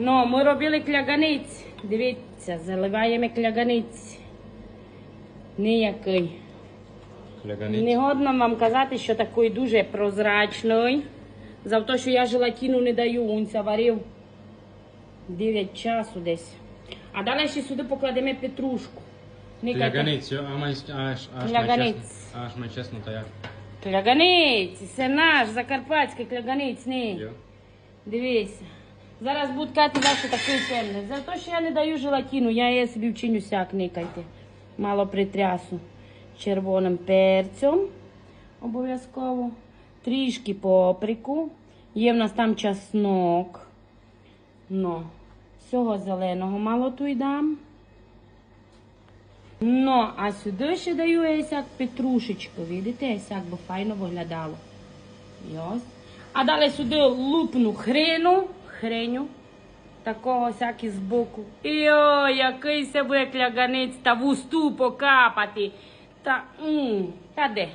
Ну, ми робили кляганиць. Дивіться, заливаємо кляганиць. Ніякий. Кляганиць. Не годно вам казати, що такий дуже прозрачний. За те, що я желатину не даю, він заварив 9 часу десь. А далі ще сюди покладемо петрушку. Кляганиць, а аж аж Кляганиць. Аж май чесно, то як. Кляганиць, це наш закарпатський кляганиць, ні. Йо. Дивися. Зараз будуть кати ваші такий темний. За те, що я не даю желатину, я її собі вчиню сяк, никайте. Мало притрясу червоним перцем. Обов'язково. Трішки паприку. Є в нас там чеснок. Ну, всього зеленого мало тут дам. Ну, а сюди ще даю я сяк петрушечку. Видите, сяк би файно виглядало. Йос. А далі сюди лупну хрену, хреню, такого всякі збоку. Йо, який себе кляганець та в усту покапати. Та, м, та де?